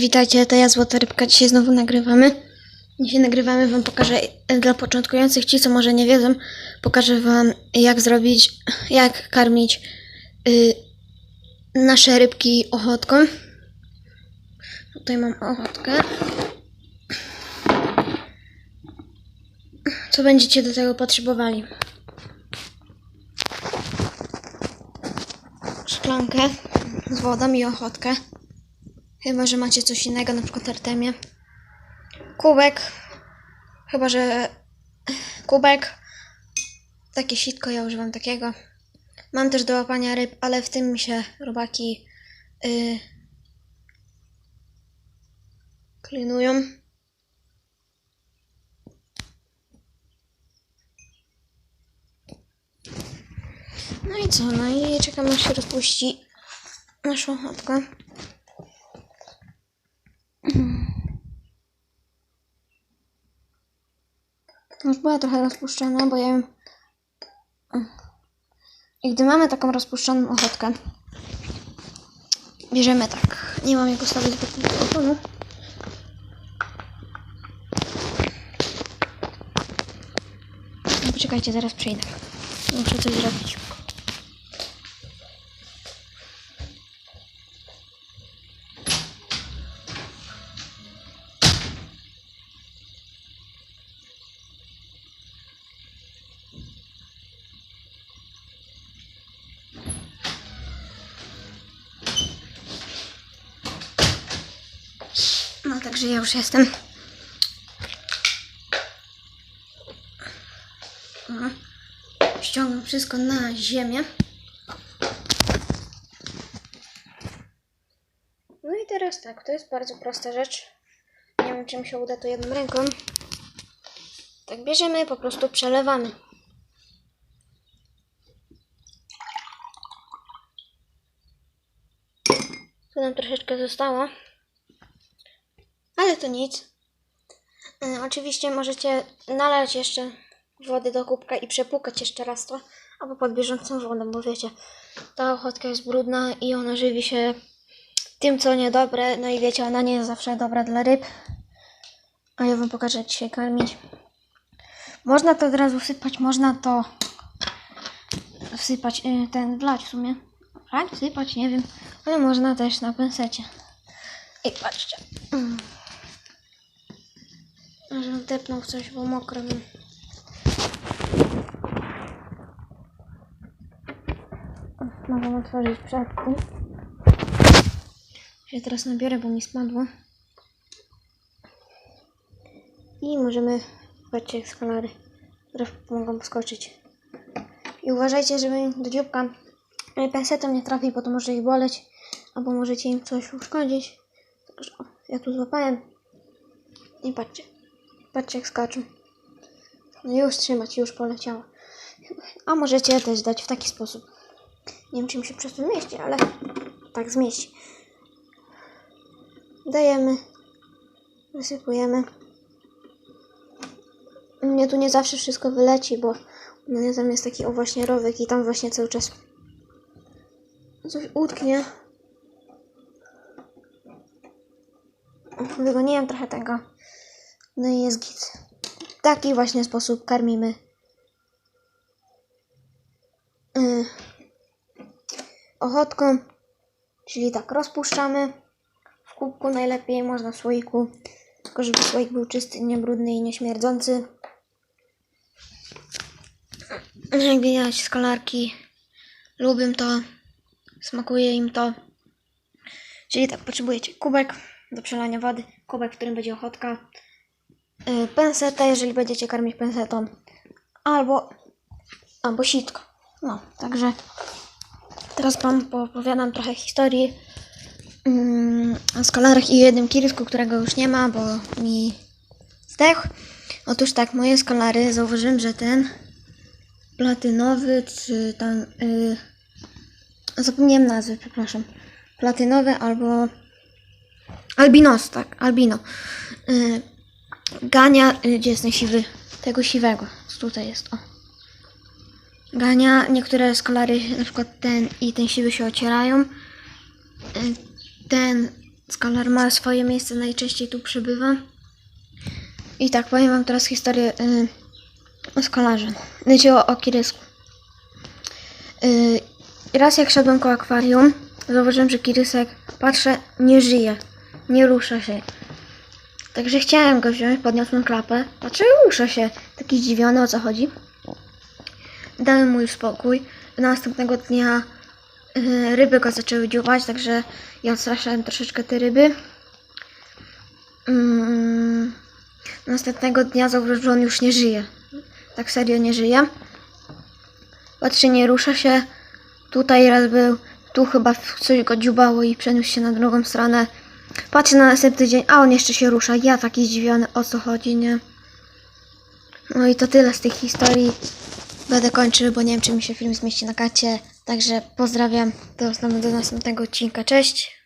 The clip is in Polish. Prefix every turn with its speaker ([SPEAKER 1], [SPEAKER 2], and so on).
[SPEAKER 1] Witajcie, to ja Złota Rybka. Dzisiaj znowu nagrywamy. Dzisiaj nagrywamy Wam pokażę e, dla początkujących, ci co może nie wiedzą, pokażę Wam jak zrobić, jak karmić y, nasze rybki ochotką. Tutaj mam ochotkę. Co będziecie do tego potrzebowali? Szklankę z wodą i ochotkę. Chyba, że macie coś innego, na przykład artemię. Kubek. Chyba, że kubek. Takie sitko, ja używam takiego. Mam też do łapania ryb, ale w tym mi się robaki yy, klinują. No i co? No i czekam aż się rozpuści naszą ochotkę. Już była trochę rozpuszczona, bo ja. I gdy mamy taką rozpuszczoną ochotkę, bierzemy tak. Nie mam jak ustawić do. No, Poczekajcie, zaraz przyjdę. Muszę coś zrobić. Także ja już jestem. O, Ściągam wszystko na ziemię. No i teraz tak, to jest bardzo prosta rzecz. Nie wiem, czy mi się uda to jedną ręką. Tak bierzemy, po prostu przelewamy. Tu nam troszeczkę zostało. Ale to nic. E, oczywiście możecie nalać jeszcze wody do kubka i przepłukać jeszcze raz to, albo pod bieżącą wodą, bo wiecie, ta ochotka jest brudna i ona żywi się tym, co niedobre, no i wiecie, ona nie jest zawsze dobra dla ryb. A ja wam pokażę, jak dzisiaj karmić. Można to od razu sypać, można to wsypać, y, ten, wlać w sumie. Wlać, sypać, nie wiem, ale można też na pensecie. I patrzcie. Mm. Aż depnął w coś, bo mokro mam. Mogę otworzyć przodku. Się teraz nabiorę, bo mi spadło. I możemy, patrzcie jak skalary, które mogą poskoczyć. I uważajcie, żeby do dzióbka e, pensetem nie trafi, bo to może ich boleć, albo możecie im coś uszkodzić. Także o, ja tu złapałem. I patrzcie. Patrzcie jak skaczą. Już trzymać, już poleciało. A możecie też dać w taki sposób. Nie wiem, czy mi się przez to mieści, ale tak zmieści. Dajemy. Wysypujemy. Mnie tu nie zawsze wszystko wyleci, bo mnie tam jest taki o właśnie rowek i tam właśnie cały czas coś utknie. Wygoniłem trochę tego. No i jest git. W taki właśnie sposób karmimy yy, ochotką. Czyli tak rozpuszczamy w kubku najlepiej, można w słoiku. Tylko żeby słoik był czysty, niebrudny i nieśmierdzący. Jak widać, skolarki lubią to, smakuje im to. Czyli tak, potrzebujecie kubek do przelania wody, kubek, w którym będzie ochotka, yy, pensetę, jeżeli będziecie karmić pensetą, albo, albo sitko. No, także teraz Wam poopowiadam trochę historii mm, o skolarach i jednym kirsku, którego już nie ma, bo mi zdechł. Otóż tak, moje skolary, zauważyłem, że ten platynowy, czy tam, yy, zapomniałem nazwy, przepraszam, platynowy albo albinos, tak, albino, yy, gania, yy, gdzie jest ten siwy, tego siwego, tutaj jest, o. Gania, niektóre skolary, na przykład ten i ten siwy się ocierają. Y, Ten Skalar ma swoje miejsce, najczęściej tu przybywa. I tak, powiem wam teraz historię y, o skalarze. Znaczy o, o Kirysku. Y, raz jak szedłem koło akwarium, zauważyłem, że Kirysek, patrzę, nie żyje. Nie rusza się. Także chciałem go wziąć, podniosłem klapę. Patrzę, rusza się. Taki zdziwiony, o co chodzi. Dałem mu już spokój. Następnego dnia y, ryby go zaczęły dziubać, także ja odstraszałem troszeczkę te ryby. Mm, następnego dnia zauważyłem, że on już nie żyje. Tak serio nie żyje. Patrzę, nie rusza się. Tutaj raz był, tu chyba coś go dziubało i przeniósł się na drugą stronę. Patrzę na następny dzień, a on jeszcze się rusza. Ja taki zdziwiony, o co chodzi, nie? No i to tyle z tych historii. Będę kończył, bo nie wiem, czy mi się film zmieści na kacie. Także pozdrawiam. Do, do następnego odcinka. Cześć.